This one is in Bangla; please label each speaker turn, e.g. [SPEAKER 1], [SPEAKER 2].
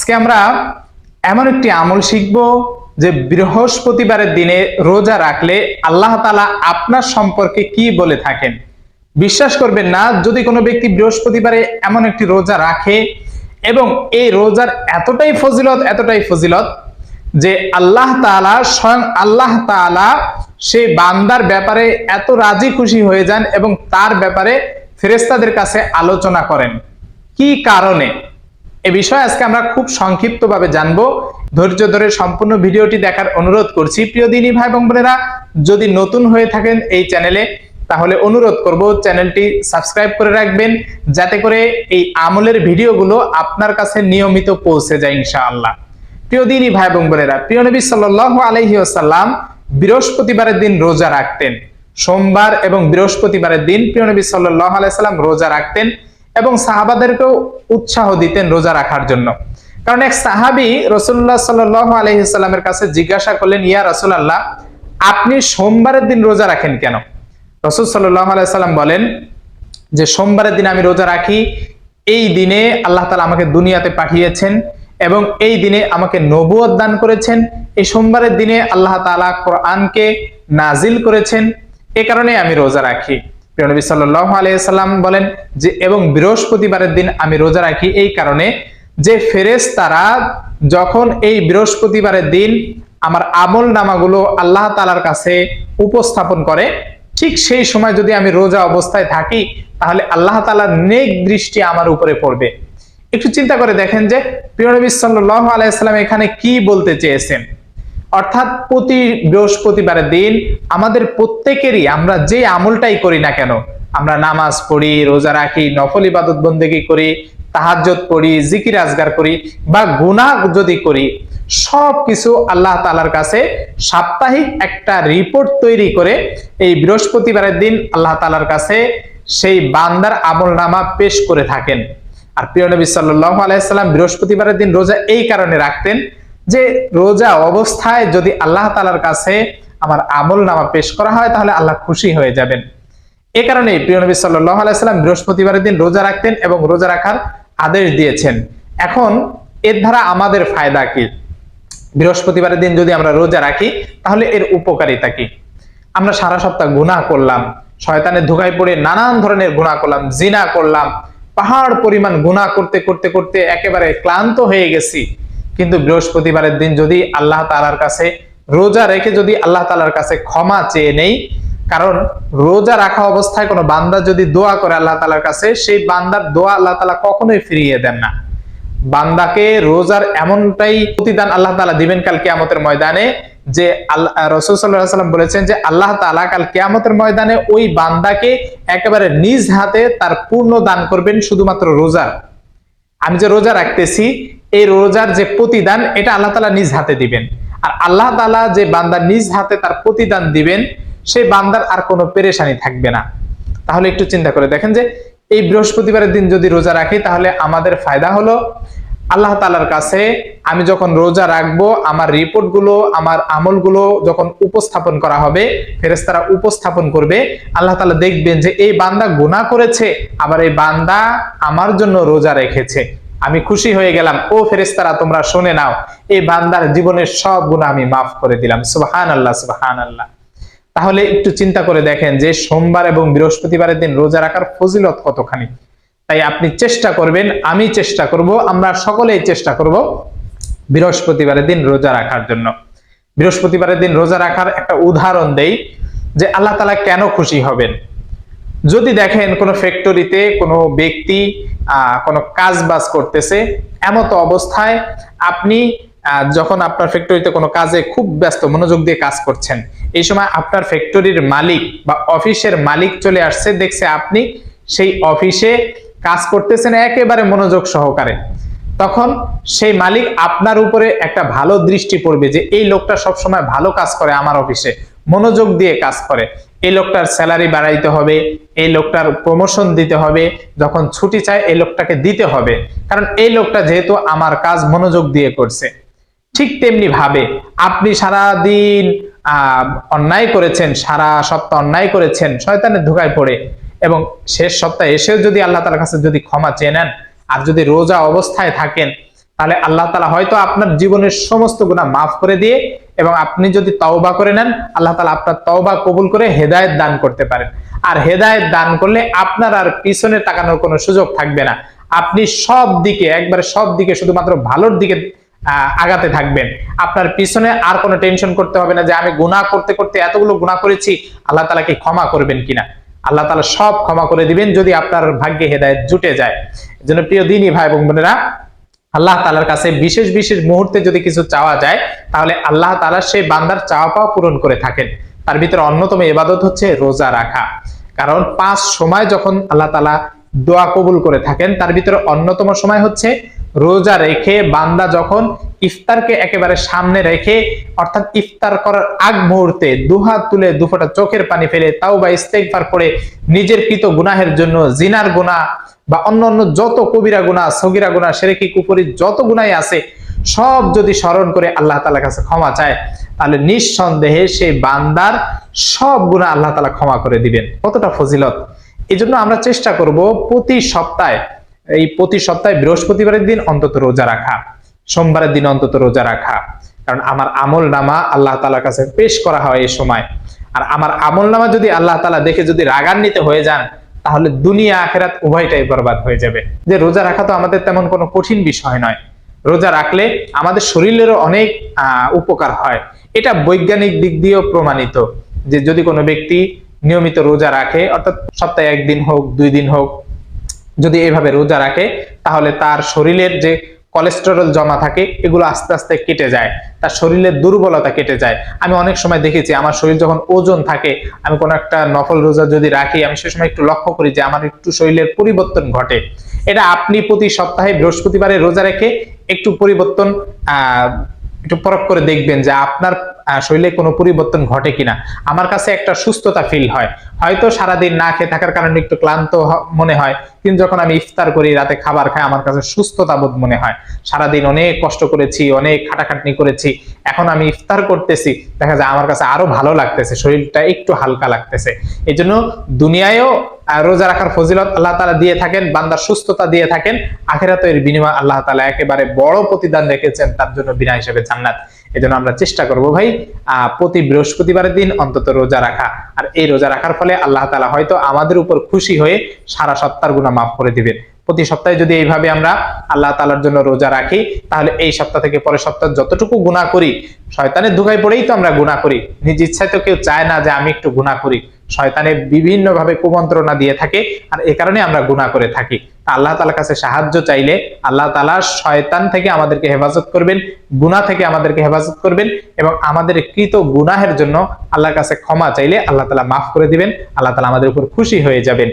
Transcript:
[SPEAKER 1] আজকে আমরা এমন একটি আমল শিখব যে বৃহস্পতিবারের দিনে রোজা রাখলে আল্লাহ তালা আপনার সম্পর্কে কি বলে থাকেন। বিশ্বাস করবেন না, যদি কোনো ব্যক্তি বৃহস্পতিবারে এমন একটি রোজা রাখে এবং এই রোজার এতটাই ফজিলত এতটাই ফজিলত যে আল্লাহ তাআলা স্বয়ং আল্লাহ তাআলা সেই বান্দার ব্যাপারে এত রাজি খুশি হয়ে যান এবং তার ব্যাপারে ফেরেস্তাদের কাছে আলোচনা করেন। কি কারণে? এ বিষয়ে আজকে আমরা খুব সংক্ষিপ্তভাবে জানব। ধৈর্য ধরে সম্পূর্ণ ভিডিওটি দেখার অনুরোধ করছি। প্রিয় দিনী ভাই এবং বোনেরা, যদি নতুন হয়ে থাকেন এই চ্যানেলে, তাহলে অনুরোধ করব চ্যানেলটি সাবস্ক্রাইব করে রাখবেন, যাতে করে এই আমলের ভিডিওগুলো আপনার কাছে নিয়মিত পৌঁছে যায় ইনশাআল্লাহ। প্রিয় দিনী ভাই এবং বোনেরা, প্রিয় নবী আলাইহি ওয়াসাল্লাম বৃহস্পতিবারের দিন রোজা রাখতেন। সোমবার এবং বৃহস্পতিবারের দিন প্রিয় নবী সাল্লাল্লাহু আলাইহি সাল্লাম রোজা রাখতেন এবং সাহাবাদেরকেও উৎসাহ দিতেন রোজা রাখার জন্য। কারণ এক সাহাবি রসুল্লাহ সাল্লাল্লাহু আলাইহি সাল্লামের কাছে জিজ্ঞাসা করলেন, ইয়া রসুল আল্লাহ আপনি সোমবারের দিন রোজা রাখেন কেন? রসুল সাল্লাহ আলাইসাল্লাম বলেন, যে সোমবারের দিন আমি রোজা রাখি, এই দিনে আল্লাহ তালা আমাকে দুনিয়াতে পাঠিয়েছেন এবং এই দিনে আমাকে নবুয়ত দান করেছেন। এই সোমবারের দিনে আল্লাহ তালা কোরআনকে নাজিল করেছেন। এ কারণে আমি রোজা রাখি। নবী সাল্লাহ আলাইসাল্লাম বলেন যে, এবং বৃহস্পতিবারের দিন আমি রোজা রাখি এই কারণে যে ফেরেস তারা যখন এই বৃহস্পতিবারের দিন আমার আমল নামাগুলো আল্লাহ তালার কাছে উপস্থাপন করে, ঠিক সেই সময় যদি আমি রোজা অবস্থায় থাকি, তাহলে আল্লাহ তালার নেক দৃষ্টি আমার উপরে পড়বে। একটু চিন্তা করে দেখেন যে, প্রিয় নবী সাল্লাহ আলাইসাল্লাম এখানে কি বলতে চেয়েছেন। অর্থাৎ প্রতি বৃহস্পতিবারের দিন আমাদের প্রত্যেকেরই আমরা যে আমলটাই করি না কেন, আমরা নামাজ পড়ি, রোজা রাখি, নফল ইবাদত বন্দেগি করি তাহাজ্জত পড়ি, জিকির আজগার করি বা গুনাহ যদি করি সব কিছু আল্লাহ তালার কাছে সাপ্তাহিক একটা রিপোর্ট তৈরি করে এই বৃহস্পতিবারের দিন আল্লাহ তালার কাছে সেই বান্দার আমল নামা পেশ করে থাকেন। আর প্রিয় নবী আলাইসাল্লাম বৃহস্পতিবারের দিন রোজা এই কারণে রাখতেন যে রোজা অবস্থায় যদি আল্লাহ তালার কাছে আমার আমল নামা পেশ করা হয়, তাহলে আল্লাহ খুশি হয়ে যাবেন। এ কারণে প্রিয় নবী সাল্লাহ বৃহস্পতিবারের দিন রোজা রাখতেন এবং রোজা রাখার আদেশ দিয়েছেন। এখন এর দ্বারা আমাদের ফায়দা কি? বৃহস্পতিবারের দিন যদি আমরা রোজা রাখি, তাহলে এর উপকারিতা কি? আমরা সারা সপ্তাহ গুনাহ করলাম, শয়তানের ধোকায় পড়ে নানান ধরনের গুনাহ করলাম, জিনা করলাম, পাহাড় পরিমাণ গুনাহ করতে করতে করতে একেবারে ক্লান্ত হয়ে গেছি। কিন্তু বৃহস্পতিবারের দিন যদি আল্লাহ তালার কাছে রোজা রেখে যদি আল্লাহ তালার কাছে ক্ষমা চেয়ে নেই, কারণ রোজা রাখা অবস্থায় কোনো বান্দা যদি দোয়া করে আল্লাহ তালার কাছে, সেই বান্দার দোয়া আল্লাহ তালা কখনোই ফিরিয়ে দেন না। বান্দাকে রোজার এমনটাই প্রতিদান আল্লাহ তালা দিবেন কাল কেয়ামতের ময়দানে, যে আল্লাহ রসুল সাল্লাম বলেছেন যে আল্লাহ তালা কাল কেয়ামতের ময়দানে ওই বান্দাকে একেবারে নিজ হাতে তার পূর্ণ দান করবেন শুধুমাত্র রোজার আমি যে রোজা রাখতেছি এই রোজার যে প্রতিদান, এটা আল্লাহ তালা নিজ হাতে দিবেন। আর আল্লাহ তালা যে বান্দা নিজ হাতে তার প্রতিদান দিবেন, সেই বান্দার আর কোনো পেরেশানি থাকবে না। তাহলে একটু চিন্তা করে দেখেন যে, এই বৃহস্পতিবারের দিন যদি রোজা রাখি, তাহলে আমাদের ফায়দা হলো, আল্লাহ তালার কাছে আমি যখন রোজা রাখব, আমার রিপোর্টগুলো, আমার আমলগুলো যখন উপস্থাপন করা হবে ফেরেস্তারা উপস্থাপন করবে, আল্লাহ তালা দেখবেন যে, এই বান্দা গুণা করেছে, আবার এই বান্দা আমার জন্য রোজা রেখেছে। আমি খুশি হয়ে গেলাম। ও ফেরেস্তারা তোমরা শুনে নাও, এই বান্দার জীবনের সব গুণা আমি মাফ করে দিলাম। সুবাহান আল্লাহ সুবাহান আল্লাহ তাহলে একটু চিন্তা করে দেখেন যে সোমবার এবং বৃহস্পতিবারের দিন রোজা রাখার ফজিলত কতখানি? তাই আপনি চেষ্টা করবেন, আমি চেষ্টা করব, আমরা সকলেই চেষ্টা করব বৃহস্পতিবারের দিন রোজা রাখার জন্য। বৃহস্পতিবারের দিন রোজা রাখার একটা উদাহরণ দেই যে আল্লাহ তালা কেন খুশি হবেন? যদি দেখেন কোনো ফ্যাক্টরিতে কোনো ব্যক্তি কোনো কাজ বাজ করতেছে, এমতো অবস্থায় আপনি যখন আপনার ফ্যাক্টরিতে কোনো কাজে খুব ব্যস্ত, মনোযোগ দিয়ে কাজ করছেন, এই সময় আপনার ফ্যাক্টরির মালিক বা অফিসের মালিক চলে আসছে, দেখছে আপনি সেই অফিসে কাজ করতেছেন একেবারে মনোযোগ সহকারে, তখন সেই মালিক আপনার উপরে একটা ভালো দৃষ্টি পড়বে যে, এই লোকটা সবসময় ভালো কাজ করে আমার অফিসে। মনোযোগ দিয়ে কাজ করে। এই লোকটার স্যালারি বাড়াইতে হবে, এই লোকটার প্রমোশন দিতে হবে, যখন ছুটি চায় এই লোকটাকে দিতে হবে। কারণ এই লোকটা যেহেতু আমার কাজ মনোযোগ দিয়ে করছে। ঠিক তেমনি ভাবে আপনি সারা দিন অন্যায় করেছেন, সারা সপ্তাহ অন্যায় করেছেন, শয়তানের ধোকায় পড়ে এবং শেষ সপ্তাহে এসেও যদি আল্লাহ তালার কাছে যদি ক্ষমা চেয়ে নেন আর যদি রোজা অবস্থায় থাকেন, তাহলে আল্লাহ তালা হয়তো আপনার জীবনের সমস্ত গুণা মাফ করে দিয়ে এবং আপনি যদি তওবা করে নেন, আল্লাহ তালা আপনার তওবা কবুল করে হেদায়েত দান করতে পারেন। আর হেদায়েত দান করলে আপনার আর পিছনে তাকানোর কোনো সুযোগ থাকবে না। আপনি সব দিকে, একবারে সব দিকে শুধুমাত্র ভালোর দিকে আগাতে থাকবেন। আপনার পিছনে আর কোনো টেনশন করতে হবে না যে আমি গুনাহ করতে করতে এতগুলো গুনাহ করেছি, আল্লাহ তালা কি ক্ষমা করবেন কিনা? আল্লাহ তালা সব ক্ষমা করে দিবেন যদি আপনার ভাগ্যে হেদায়েত জুটে যায়। এজন্য প্রিয় দিনই ভাই এবং বোনেরা আল্লাহ তালার কাছে বিশেষ বিশেষ মুহূর্তে যদি কিছু চাওয়া যায়, তাহলে আল্লাহ তালা সেই বান্দার চাওয়া পাওয়া পূরণ করে থাকেন। তার ভিতরে অন্যতম এবাদত হচ্ছে রোজা রাখা। কারণ পাঁচ সময় যখন আল্লাহ তালা দোয়া কবুল করে থাকেন, তার ভিতরে অন্যতম সময় হচ্ছে রোজা রেখে বান্দা যখন ইফতারকে একেবারে সামনে রেখে, অর্থাৎ ইফতার করার আগ মুহূর্তে দুহাত তুলে দুফোটা চোখের পানি ফেলে তাও বা ইস্তেকবার করে নিজের কৃত গুনাহের জন্য জিনার গুনাহ বা অন্য অন্য যত কবিরা গুনাহ, সগিরা গুনাহ, সেরেকি কুপুরি যত গুনাই আছে, সব যদি স্মরণ করে আল্লাহ তালার কাছে ক্ষমা চায়, তাহলে নিঃসন্দেহে সেই বান্দার সব গুনাহ আল্লাহ তালা ক্ষমা করে দিবেন। কতটা ফজিলত? এই আমরা চেষ্টা করব প্রতি সপ্তাহে এই প্রতি সপ্তাহে বৃহস্পতিবারের দিন অন্তত রোজা রাখা, সোমবারের দিন অন্তত রোজা রাখা। কারণ আমার আমল নামা আল্লাহ তালার কাছে পেশ করা হয় এই সময়। আর আমার আমল নামা যদি আল্লাহ তালা দেখে যদি রাগান্বিত হয়ে যান, তাহলে দুনিয়া আখেরাত উভয়টাই বরবাদ হয়ে যাবে। যে রোজা রাখা তো আমাদের তেমন কোনো কঠিন বিষয় নয়। রোজা রাখলে আমাদের শরীরেরও অনেক উপকার হয়। এটা বৈজ্ঞানিক দিক দিয়েও প্রমাণিত। যে যদি কোনো ব্যক্তি নিয়মিত রোজা রাখে, অর্থাৎ সপ্তাহে একদিন হোক, দুই দিন হোক যদি এভাবে রোজা রাখে, তাহলে তার শরীরের যে কোলেস্টেরল জমা থাকে, এগুলো আস্তে আস্তে কেটে যায়। তার শরীরের দুর্বলতা কেটে যায়। আমি অনেক সময় দেখেছি, আমার শরীর যখন ওজন থাকে, আমি কোনো একটা নফল রোজা যদি রাখি, আমি সে সময় একটু লক্ষ্য করি যে আমার একটু শরীরের পরিবর্তন ঘটে। এটা আপনি প্রতি সপ্তাহে বৃহস্পতিবারে রোজা রেখে একটু পরিবর্তন একটু পরখ করে দেখবেন যে আপনার শরীরে কোনো পরিবর্তন ঘটে কিনা। আমার কাছে একটা সুস্থতা ফিল হয়। হয়তো সারাদিন না খেয়ে থাকার কারণে একটু ক্লান্ত মনে হয়, কিন্তু যখন আমি ইফতার করি, রাতে খাবার খাই, আমার কাছে সুস্থতা বোধ মনে হয়। সারাদিন অনেক কষ্ট করেছি, অনেক খাটাখাটনি করেছি। এখন আমি ইফতার করতেছি, দেখা যায় আমার কাছে আরও ভালো লাগতেছে, শরীরটা একটু হালকা লাগতেছে। এই জন্য দুনিয়ায়ও রোজা রাখার ফজিলত আল্লাহ তালা দিয়ে থাকেন, বান্দার সুস্থতা দিয়ে থাকেন। আখেরাতে এর বিনিময় আল্লাহ তালা একেবারে বড় প্রতিদান রেখেছেন, তার জন্য বিনা হিসেবে জান্নাত। এই জন্য আমরা চেষ্টা করব ভাই প্রতি বৃহস্পতিবারের দিন অন্তত রোজা রাখা। আর এই রোজা রাখার ফলে আল্লাহ তালা হয়তো আমাদের উপর খুশি হয়ে সারা সপ্তাহের গুণা মাফ করে দিবেন। প্রতি সপ্তাহে যদি এইভাবে আমরা আল্লাহ তালার জন্য রোজা রাখি, তাহলে এই সপ্তাহ থেকে পরের সপ্তাহ যতটুকু গুণা করি, শয়তানের ধোকায় পড়েই তো আমরা গুণা করি। নিজ ইচ্ছায় তো কেউ চায় না যে আমি একটু গুণা করি। শয়তানে বিভিন্ন ভাবে কুমন্ত্রণা দিয়ে থাকে আর এ কারণে আমরা গুণা করে থাকি। আল্লাহ তালার কাছে সাহায্য চাইলে আল্লাহ তালা শয়তান থেকে আমাদেরকে হেফাজত করবেন, গুনাহ থেকে আমাদেরকে হেফাজত করবেন এবং আমাদের কৃত গুনাহের জন্য আল্লাহর কাছে ক্ষমা চাইলে আল্লাহ তালা মাফ করে দিবেন, আল্লাহ তালা আমাদের উপর খুশি হয়ে যাবেন।